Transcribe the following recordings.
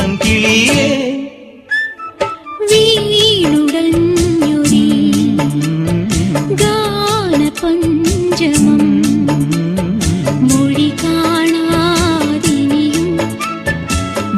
இளம் கிளியே. வீணுடன் கான பஞ்சமம். மொழி காணாதினியும்.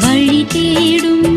வழி தேடும்